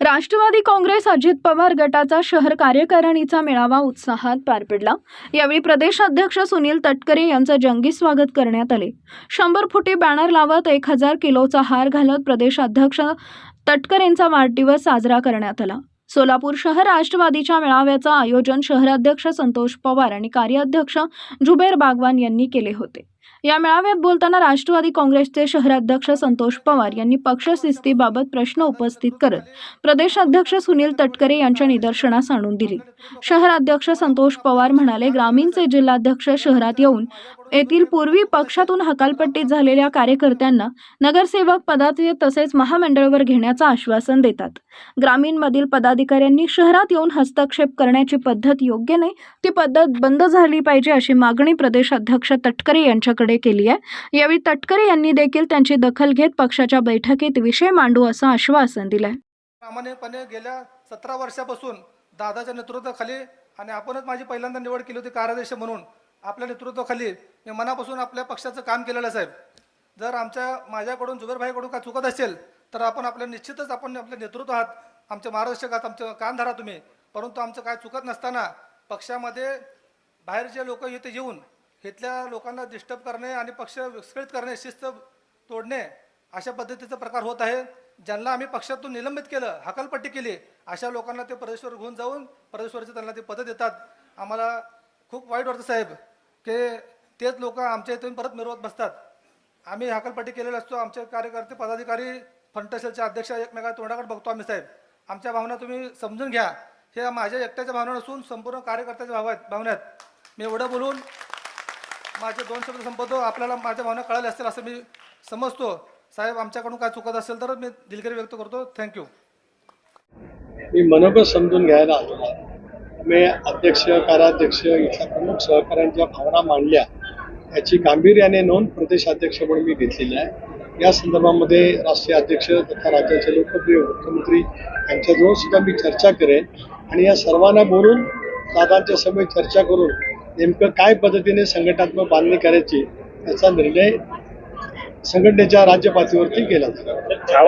राष्ट्रवादी काँग्रेस अजित पवार गटाचा शहर कार्यकारिणीचा मेळावा उत्साहात पार पडला. यावेळी प्रदेशाध्यक्ष सुनील तटकरे यांचं जंगी स्वागत करण्यात आले. शंभर फुटी बॅनर लावत एक हजार किलोचा हार घालत प्रदेशाध्यक्ष तटकरेंचा वाढदिवस साजरा करण्यात आला. सोलापूर शहर राष्ट्रवादीच्या मेळाव्याचं आयोजन शहराध्यक्ष संतोष पवार आणि कार्याध्यक्ष जुबेर बागवान यांनी केले होते. या मेळाव्यात बोलताना राष्ट्रवादी काँग्रेसचे शहराध्यक्ष संतोष पवार यांनी पक्षशिस्तीबाबत प्रश्न उपस्थित करत प्रदेशाध्यक्ष सुनील तटकरे यांच्या निदर्शनास आणून दिली. शहराध्यक्ष संतोष पवार म्हणाले ग्रामीणचे जिल्हाध्यक्ष शहरात येऊन येथील पूर्वी पक्षातून हकालपट्टीत झालेल्या कार्यकर्त्यांना नगरसेवक पदाचे तसेच महामंडळवर घेण्याचं आश्वासन देतात. ग्रामीणमधील पदाधिकाऱ्यांनी शहरात येऊन हस्तक्षेप करण्याची पद्धत योग्य नाही ती पद्धत बंद झाली पाहिजे अशी मागणी प्रदेशाध्यक्ष तटकरे यांच्याकडे केली आहे. यावेळी तटकरे यांनी देखील त्यांची दखल घेत पक्षाच्या बैठकीत विषय मांडू असं आश्वासन दिलंय. प्रामाणिकपणे गेल्या सतरा वर्षापासून दादाच्या नेतृत्वाखाली आणि आपणच माझी पहिल्यांदा निवड केली होती कार्याध्यक्ष म्हणून. आपल्या नेतृत्वाखाली मी मनापासून आपल्या पक्षाचं काम केलेलं साहेब. जर आमच्या माझ्याकडून जुबेरभाईकडून काय चुकत असेल तर आपण आपल्या निश्चितच आपण आपले नेतृत्व आहात. आमच्या मार्गदर्शक आहात आमचं कान धरा तुम्ही. परंतु आमचं काय चुकत नसताना पक्षामध्ये बाहेरचे लोक इथे येऊन इथल्या लोकांना डिस्टर्ब करणे आणि पक्ष विस्कळीत करणे शिस्त तोडणे अशा पद्धतीचा प्रकार होत आहे. ज्यांना आम्ही पक्षातून निलंबित केलं हकालपट्टी केली अशा लोकांना ते प्रदेशवर घेऊन जाऊन प्रदेशवरचे त्यांना ते पदं देतात. आम्हाला खूप वाईट वाटतं साहेब की तेच लोक आमच्या इथून परत मिरवत बसतात. आम्ही हकालपट्टी केलेला असतो आमचे कार्यकर्ते पदाधिकारी फंटसेलचे अध्यक्ष एकमेका तोंडाकडे बघतो आम्ही साहेब. आमच्या भावना तुम्ही समजून घ्या. हे माझ्या एकट्याच्या भावना नसून संपूर्ण कार्यकर्त्याच्या भाव आहेत भावना आहेत मी एवढं बोलून माझे दोन शब्द संपवतो. आपल्याला माझ्या भावना कळाल्या असतील असं मी समजतो. साहेब आमच्याकडून काय चुकत असेल तर मी दिलगिरी व्यक्त करतो. थँक्यू मी मनोगत समजून घ्यायला आलो मी अध्यक्ष काराध्यक्ष इथल्या प्रमुख सहकाऱ्यांच्या भावना मांडल्या याची गांभीर्याने नोंद प्रदेशाध्यक्ष म्हणून मी घेतलेली आहे. या संदर्भामध्ये राष्ट्रीय अध्यक्ष तथा राज्याचे लोकप्रिय मुख्यमंत्री यांच्याजवळ सुद्धा मी चर्चा करेन आणि या सर्वांना बोलून दादांच्या समोर चर्चा करून नेमकं काय पद्धतीने संघटनात्मक बांधणी करायची याचा निर्णय संघटनेच्या राज्य पातळीवरती केला जातो